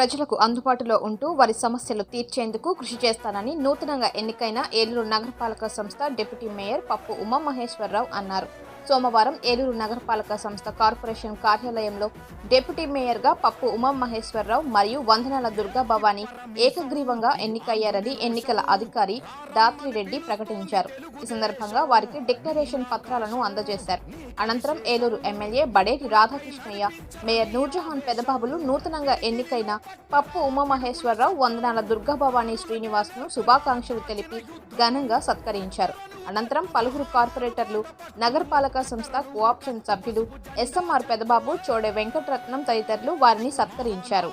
ప్రజలకు అందుబాటులో ఉంటూ వారి సమస్యలు తీర్చేందుకు కృషి చేస్తానని నూతనంగా ఎన్నికైన ఏలూరు నగరపాలక సంస్థ డిప్యూటీ మేయర్ పప్పు ఉమామహేశ్వరరావు అన్నారు. సోమవారం ఏలూరు నగరపాలక సంస్థ కార్పొరేషన్ కార్యాలయంలో డిప్యూటీ మేయర్గా పప్పు ఉమామహేశ్వరరావు మరియు వందనాల దుర్గా భవానీ ఏకగ్రీవంగా ఎన్నికయ్యారని ఎన్నికల అధికారి దాత్రిరెడ్డి ప్రకటించారు. ఈ సందర్భంగా వారికి డిక్లరేషన్ పత్రాలను అందజేశారు. అనంతరం ఏలూరు ఎమ్మెల్యే బడేటి రాధాకృష్ణయ్య మేయర్ నూర్జహాన్ పెదబాబులు నూతనంగా ఎన్నికైన పప్పు ఉమామహేశ్వరరావు వందనాల దుర్గా భవానీ శ్రీనివాస్ను శుభాకాంక్షలు తెలిపి ఘనంగా సత్కరించారు. అనంతరం పలువురు కార్పొరేటర్లు నగరపాలక సంస్థ కోఆప్షన్ సభ్యులు ఎస్ఎంఆర్ పెదబాబు చోడే వెంకటరత్నం తదితరులు వారిని సత్కరించారు.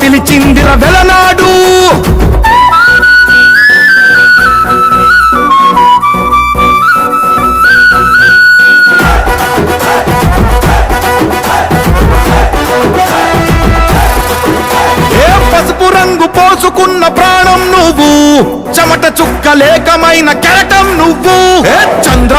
పిలిచిందిర వెలనాడు. ఏ పసుపు రంగు పోసుకున్న ప్రాణం నువ్వు? చెమట చుక్క లేకమైన కెరక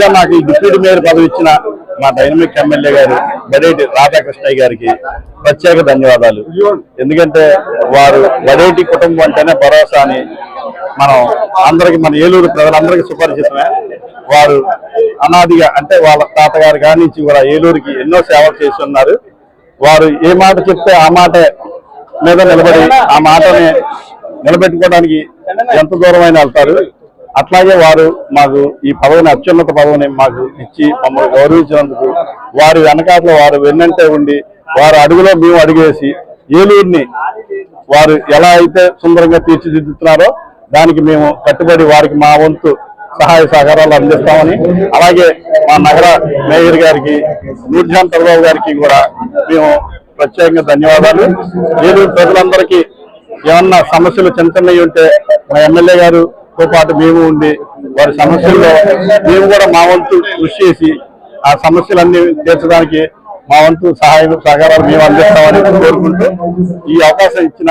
ఇంకా నాకు ఈ డిప్యూటీ మేయర్ పదవి ఇచ్చిన మా డైనమిక్ ఎమ్మెల్యే గారు బడేటి రాధాకృష్ణయ్య గారికి ప్రత్యేక ధన్యవాదాలు. ఎందుకంటే వారు బడేటి కుటుంబం అంటేనే భరోసా అని మనం అందరికి మన ఏలూరు ప్రజలందరికీ సుపరిచితమే వారు అనాదిగా అంటే వాళ్ళ తాతగారు కాడి నుంచి కూడా ఏలూరుకి ఎన్నో సేవలు చేసి ఉన్నారు. వారు ఏ మాట చెప్తే ఆ మాట మీద నిలబడి ఆ మాటని నిలబెట్టుకోవడానికి ఎంత దూరమైన వెళ్తారు. అట్లాగే వారు మాకు ఈ పదవిని అత్యున్నత పదవిని మాకు ఇచ్చి మమ్మల్ని గౌరవించినందుకు వారి వెనకాతలో వారు వెన్నంటే ఉండి వారి అడుగులో మేము అడుగేసి ఏలూరుని వారు ఎలా అయితే సుందరంగా తీర్చిదిద్దుతున్నారో దానికి మేము కట్టుబడి వారికి మా వంతు సహాయ సహకారాలు అందిస్తామని అలాగే మా నగర మేయర్ గారికి నూర్జాన్ తర్బాబు గారికి కూడా మేము ప్రత్యేకంగా ధన్యవాదాలు. ఏలూరు ప్రజలందరికీ ఏమన్నా సమస్యలు చిన్న ఉంటే మా ఎమ్మెల్యే గారు గారుతో పాటు మేము ఉండి వారి సమస్యల్లో మేము కూడా మా వంతు కృషి చేసి ఆ సమస్యలన్నీ తీర్చడానికి మా వంతు సహాయం సహకారాలు మేము అందిస్తామని కోరుకుంటూ ఈ అవకాశం ఇచ్చిన